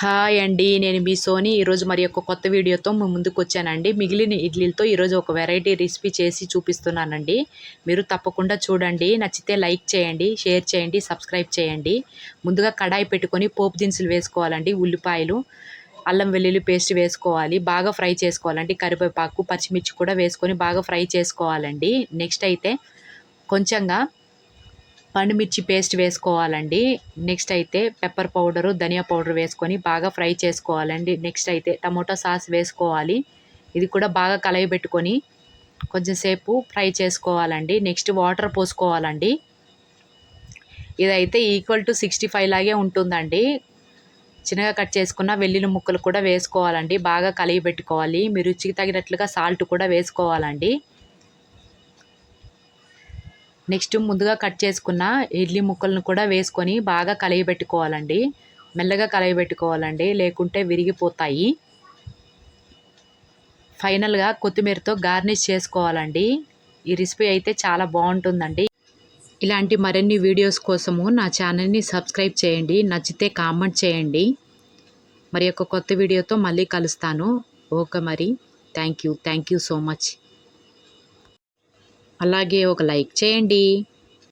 Hi అండి నేను మీ సోని. ఈరోజు మరి యొక్క కొత్త వీడియోతో మీ ముందుకు వచ్చానండి మిగిలిన ఇడ్లీలతో ఈరోజు ఒక వెరైటీ రెసిపీ చేసి చూపిస్తున్నానండి. మీరు తప్పకుండా చూడండి. నచ్చితే లైక్ చేయండి షేర్ చేయండి సబ్స్క్రైబ్ చేయండి. ముందుగా కడాయి పెట్టుకొని పోపు దినుసులు వేసుకోవాలండి ఉల్లిపాయలు అల్లం వెల్లుల్లి పేస్ట్ వేసుకోవాలి బాగా ఫ్రై చేసుకోవాలండి కరివేపాకు పచ్చిమిర్చి కూడా వేసుకొని బాగా ఫ్రై చేసుకోవాలండి. నెక్స్ట్ అయితే కొంచెంగా పండుమిర్చి పేస్ట్ వేసుకోవాలండి. నెక్స్ట్ అయితే పెప్పర్ పౌడరు ధనియా పౌడర్ వేసుకొని బాగా ఫ్రై చేసుకోవాలండి. నెక్స్ట్ అయితే టమోటా సాస్ వేసుకోవాలి. ఇది కూడా బాగా కలయబెట్టుకొని కొంచెం సేపు ఫ్రై చేసుకోవాలండి. నెక్స్ట్ వాటర్ పోసుకోవాలండి. ఇదైతే ఈక్వల్ టు సిక్స్టీ ఫైవ్ లాగే ఉంటుందండి. చిన్నగా కట్ చేసుకున్న వెల్లుల్లి ముక్కలు కూడా వేసుకోవాలండి. బాగా కలిగి పెట్టుకోవాలి మీ రుచికి తగినట్లుగా సాల్ట్ కూడా వేసుకోవాలండి. నెక్స్ట్ ముందుగా కట్ చేసుకున్న ఇడ్లీ ముక్కలను కూడా వేసుకొని బాగా కలయబెట్టుకోవాలండి. మెల్లగా కలయబెట్టుకోవాలండి. లేకుంటే విరిగిపోతాయి. ఫైనల్గా కొత్తిమీరతో గార్నిష్ చేసుకోవాలండి. ఈ రెసిపీ అయితే చాలా బాగుంటుందండి. ఇలాంటి మరిన్ని వీడియోస్ కోసము నా ఛానల్ని సబ్స్క్రైబ్ చేయండి. నచ్చితే కామెంట్ చేయండి. మరి యొక్క కొత్త వీడియోతో మళ్ళీ కలుస్తాను. ఓకే మరి. Thank you. Thank you so much. అలాగే ఒక లైక్ చేయండి.